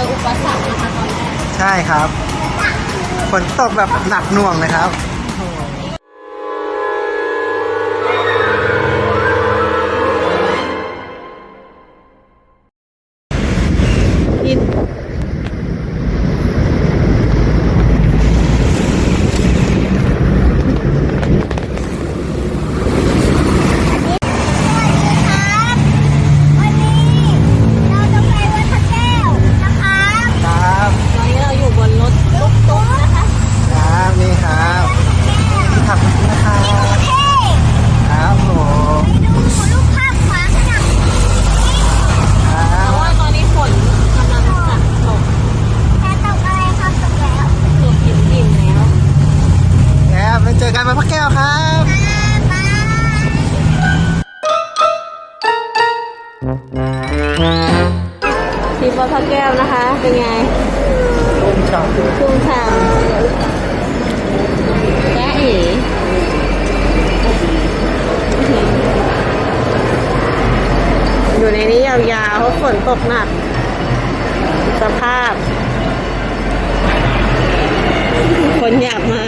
ออุปสรรคนะคะตอนแรก ใช่ครับ ฝนตกแบบหนักหน่วงเลยครับ ฝนตกหนัก สภาพ คนอยากมา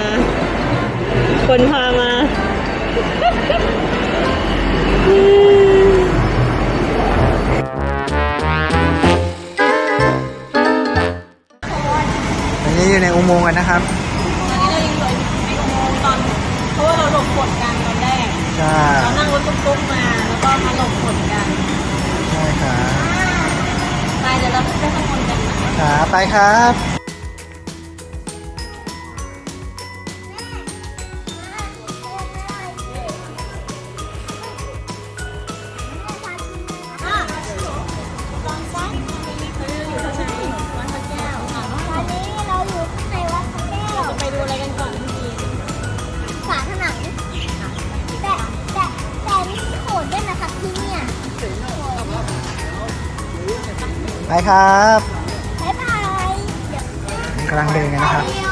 คนพามาอันนี้อยู่ในอุโมงค์กันนะครับ ตอนนี้เรายังอยู่ในอุโมงค์ตอน เพราะว่าเราหลบฝนกันตอนแรก ใช่ เรานั่งรถตุ๊กๆมา แล้วก็มาหลบฝนกัน ใช่ครับ ไปเดี๋ยวเราไปข้างบนกัน ครับไปครับ ไปครับบ๊ายบายเดี๋ยวกำลังเดินกันนะครับ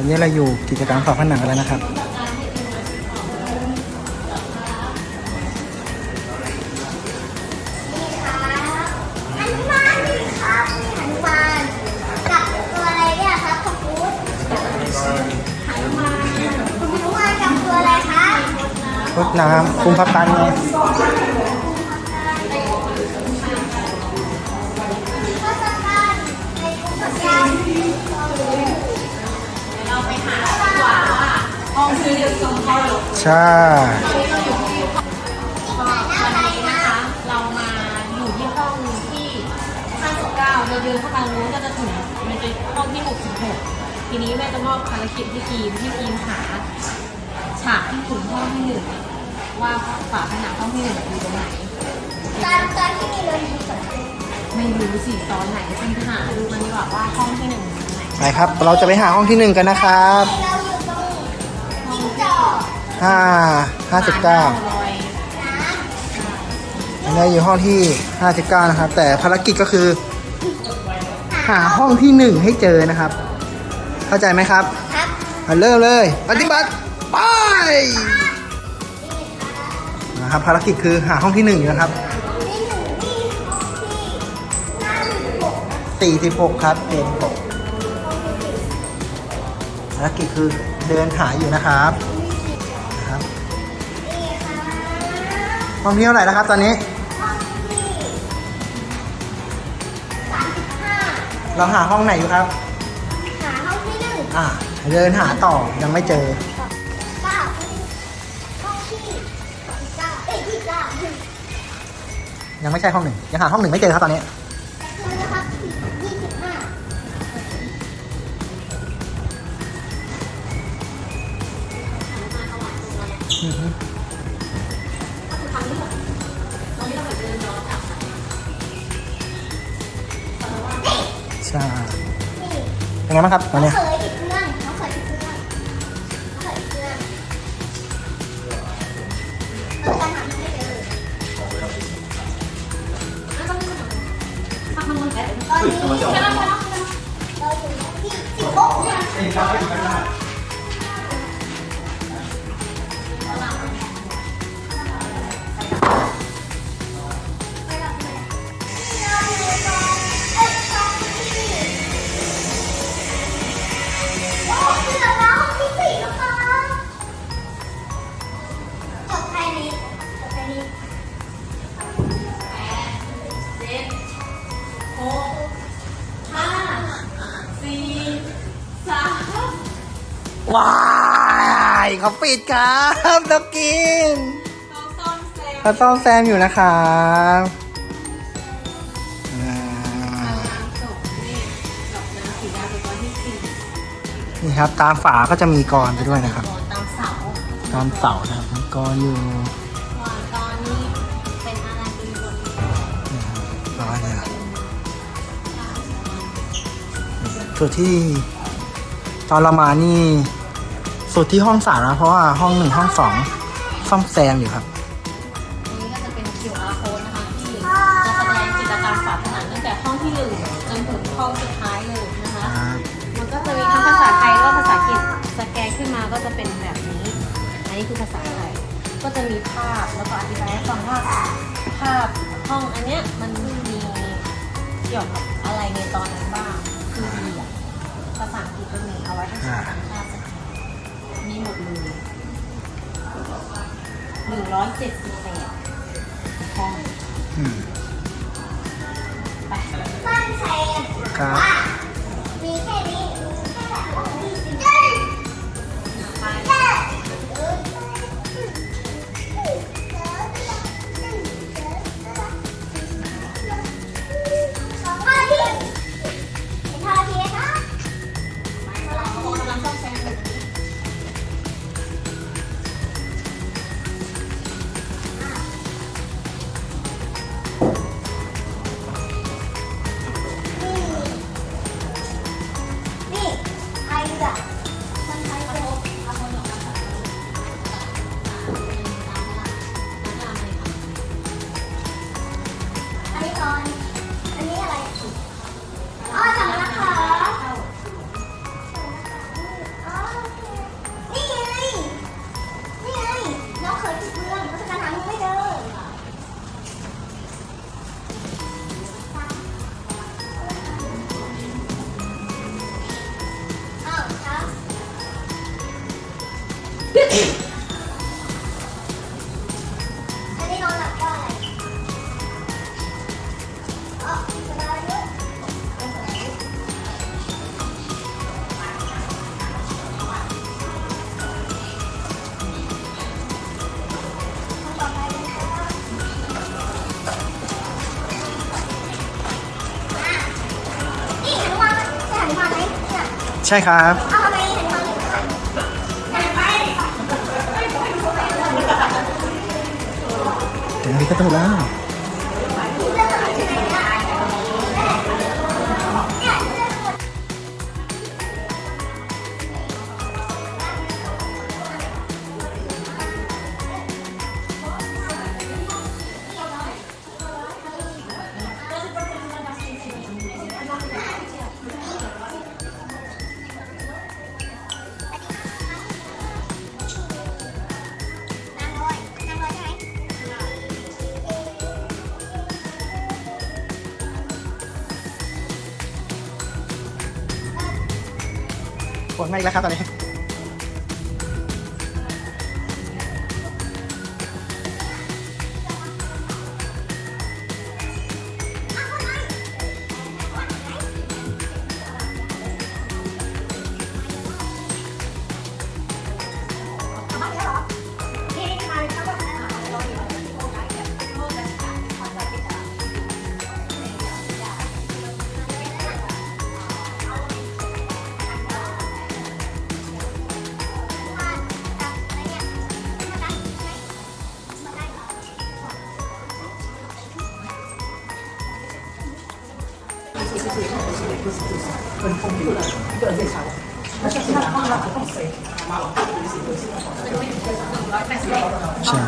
อนนี้เราอยู่กิจกรรมฝาผนังกันแล้วนะครับหันมานครับหันมานกับตัวอะไรเนี่ยครับคุณพุทธหันมานคุณพุทธมากับตัวอะไรครับรดน้ำคุมพับตันไง เขาหรอใช่วันนี้นะคะเรามาอยู่ที่ห้องที่59เราเดินเข้าไปตรงนู้นก็จะถึงมันจะห้องที่66ทีนี้แม่จะมอบภารกิจให้ทีมให้ทีมหา ฉากที่ถึงห้องที่หนึ่งว่าฝาผนังห้องที่หนึ่งอยู่ตรงไหน ตอนตอนที่มีรถดีกว่าไม่รู้สิตอนไหนฉันหาดูมันดีกว่าว่าห้องที่หนึ่งอยู่ตรงไหน ไปครับ เราจะไปหาห้องที่หนึ่งกันนะครับ เรา ห้าห้าสิบเก้าลอยอันนี้อยู่ห้องที่ห้าสิบเก้านะครับ แต่ภารกิจก็คือ หาห้องที่หนึ่งให้เจอนะครับ เข้าใจไหมครับ ครับมาเริ่มเลย ปฏิบัติ ไปนะครับภารกิจคือหาห้องที่หนึ่งอยู่นะครับนี่หนึ่งที่ห้องที่ห้าสิบหกสี่สิบหกครับเต็มหกภารกิจคือเดินหาอยู่นะครับนะครับ ห้องที่เท่าไหร่แล้วครับตอนนี้ห้องที่สามสิบห้าเราหาห้องไหนอยู่ครับ หาห้องที่หนึ่งอ่าเดินหาต่อยังไม่เจอเก้าห้องที่เก้าเอ้ยที่เก้าจ้ายังไม่ใช่ห้องหนึ่งยังหาห้องหนึ่งไม่เจอครับตอนนี้ ใช่นี่เป็นไงบ้างครับตอนนี้เคยติดเครื่องเขาเคยติดเครื่องเขาเคยติดเครื่องเออการหาไม่เจอทำมันแป๊บตอนนี้เราอยู่ที่สิบหกเนี่ยเเขาปิดครับต้องกินต้องซ่อมแซมเขาซ่อมแซมอยู่นะครับอ่าจบนี่ดอกน้ำสีดำเป็นตัวที่สี่นี่ครับ ตามฝาก็จะมีกรอนไปด้วยนะครับ ตามเสาตามเสานะครับมีกรอนอยู่ก่อนตอนนี้เป็นอะไรเป็นบนนะครับร้อยเลยจุดที่ตอนเรามานี่ สุดที่ห้องสามนะเพราะว่าห้องหนึ่งห้องสองซ่อมแซมอยู่ครับ อันนี้ก็จะเป็น QR code นะคะที่จะแสดงกิจกรรมฝาผนังตั้งแต่ห้องที่หนึ่งจนถึงห้องสุดท้ายเลยนะคะ มันก็จะมีทั้งภาษาไทยแล้วก็ภาษาอังกฤษสแกนขึ้นมาก็จะเป็นแบบนี้ อันนี้คือภาษาไทย ก็จะมีภาพแล้วก็อธิบายให้ฟังว่าภาพห้องอันเนี้ยมันมีเกี่ยวกับอะไรในตอนนั้นบ้าง คือมีอะภาษาอังกฤษก็มีเอาไว้ให้ชาวต่างชาติสแกนมี หมดเลยหนึ่งร้อยเจ็ดสิบแปดห้องอืมไปบ้านใครครับ ใช่ครับเอาทำไมหันมาเลยหันไปถึงนาฬิกาตูแล้ว ฝนมาอีกแล้วครับตอนนี้ 就是看东西也不是就是很丰富的一个热潮。那像现在放了很多水，妈老公也是有些好的。ใช่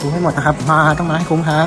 ดูให้หมดนะครับ มาต้องมาให้คุ้มครับ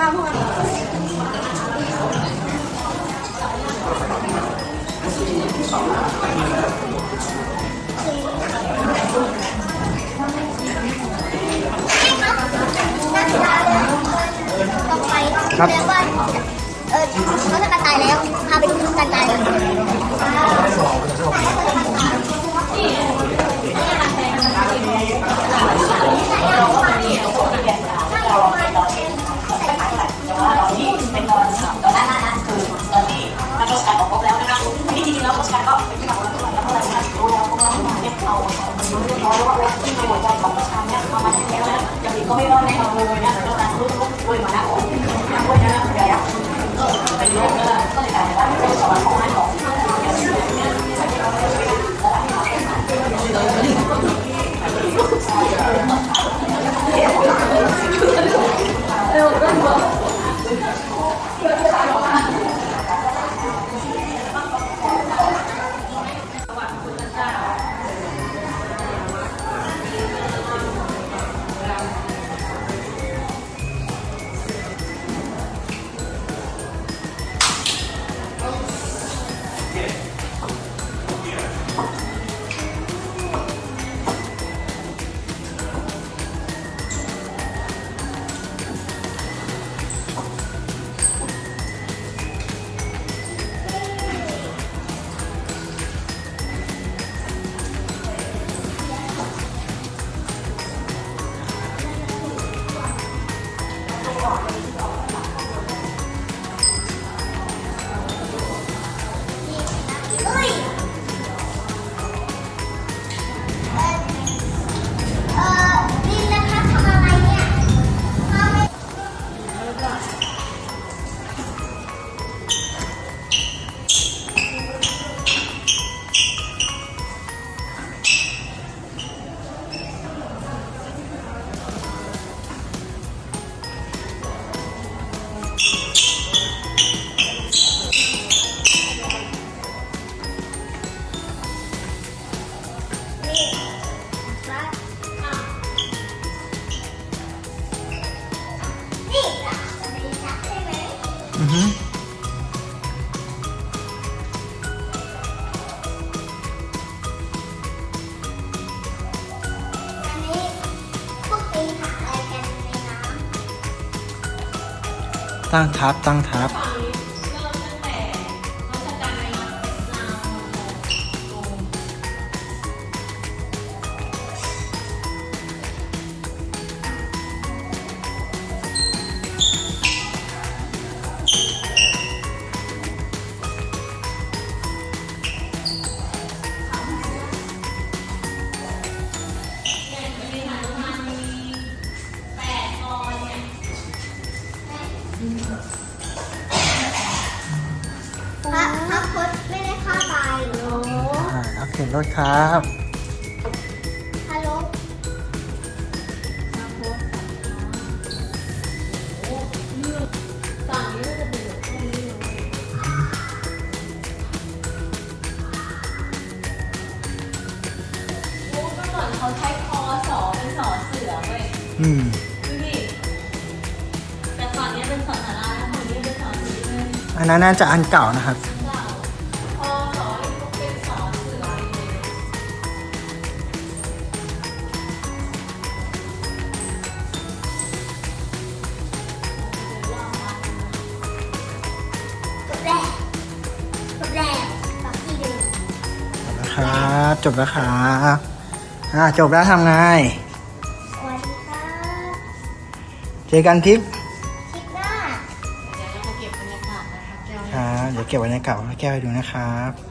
นครับเออเขาจะกระจายแล้ว พาไปดูกระจายกัน ตั้งทับตั้งทับ พระพระพจน์ไม่ได้เข้าไปโอ้อ่าแล้วเข็นรถครับฮัลโหลฝั่งนี้ก็จะเป็นแบบนี้เลยโอ้เมื่อก่อนเขาใช้คอสอเป็นสอเสือเว้ย อืม นั้นน่าจะอันเก่านะครับเก่าครับ จบแล้วครับอ่าจบแล้วทำไง สวัสดีครับ เจอกันทริป เก็บไว้ในกระเป๋าแล้วแก้ไปดูนะครับ